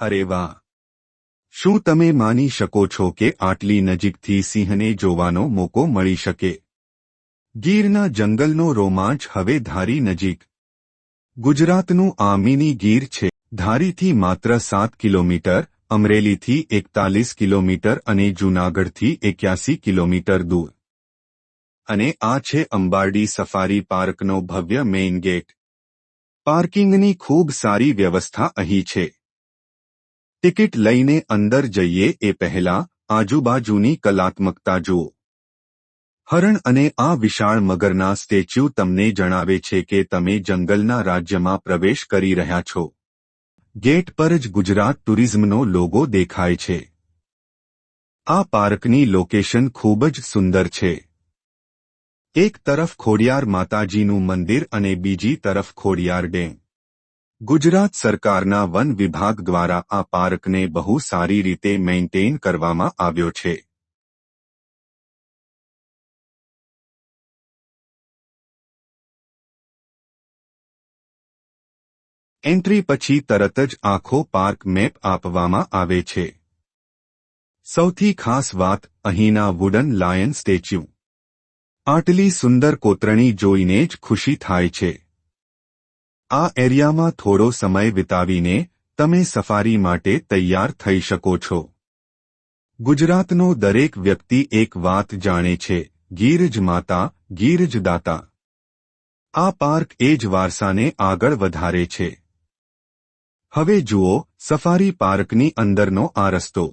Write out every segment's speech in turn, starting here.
અરે વાહ. શું તમે માની શકો છો કે આટલી નજીકથી સિંહને જોવાનો મોકો મળી શકે? ગીરના જંગલનો રોમાંચ હવે ધારી નજીક. ગુજરાતનું આ મિની ગીર છે. ધારીથી માત્ર સાત કિલોમીટર, અમરેલીથી એકતાલીસ કિલોમીટર અને જૂનાગઢથી એક્યાસી કિલોમીટર દૂર. અને આ છે અંબારડી સફારી પાર્કનો ભવ્ય મેઇન ગેટ. પાર્કિંગની ખૂબ સારી વ્યવસ્થા અહીં છે. ટિકિટ લઈને અંદર જઈએ એ પહેલા આજુબાજુની કલાત્મકતા જુઓ. હરણ અને આ વિશાળ મગરના સ્ટેચ્યુ તમને જણાવે છે કે તમે જંગલના રાજ્યમાં પ્રવેશ કરી રહ્યા છો. ગેટ પર જ ગુજરાત ટુરિઝમનો લોગો દેખાય છે. આ પાર્કની લોકેશન ખૂબ જ સુંદર છે. એક તરફ ખોડિયાર માતાજીનું મંદિર અને બીજી તરફ ખોડિયાર ડેમ. ગુજરાત સરકારના વન વિભાગ દ્વારા આ પાર્કને બહુ સારી રીતે મેન્ટેન કરવામાં આવ્યો છે. એન્ટ્રી પછી તરત જ આખો પાર્ક મેપ આપવામાં આવે છે. સૌથી ખાસ વાત અહીંના વુડન લાયન સ્ટેચ્યુ. આટલી સુંદર કોતરણી જોઈને જ ખુશી થાય છે. આ એરિયામાં થોડો સમય વિતાવીને તમે સફારી માટે તૈયાર થઈ શકો છો. ગુજરાતનો દરેક વ્યક્તિ એક વાત જાણે છે, ગીરજ માતા, ગીરજ દાતા. આ પાર્ક એ જ વારસાને આગળ વધારે છે. હવે જુઓ સફારી પાર્કની અંદરનો આ રસ્તો.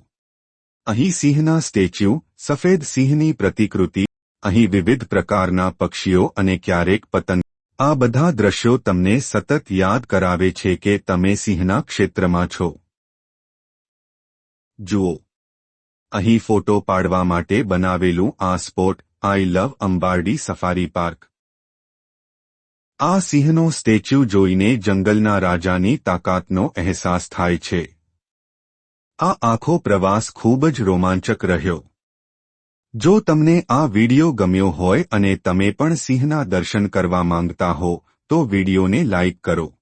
અહીં સિંહના સ્ટેચ્યુ, સફેદ સિંહની પ્રતિકૃતિ, અહીં વિવિધ પ્રકારના પક્ષીઓ અને ક્યારેક પતંગ આ બધા દ્રશ્યો તમને સતત યાદ કરાવે છે કે તમે સિંહના ક્ષેત્રમાં છો. જુઓ. અહીં ફોટો પાડવા માટે બનાવેલું આ spot I love Ambardi safari park. આ સિંહનો સ્ટેચ્યુ જોઈને જંગલના રાજાની તાકાતનો અહેસાસ થાય છે. આ આખો પ્રવાસ ખૂબ જ રોમાંચક રહ્યો. જો તમને આ વિડિયો ગમ્યો હોય અને તમે પણ સિંહના દર્શન કરવા માંગતા હો, તો વિડિયોને લાઇક કરો.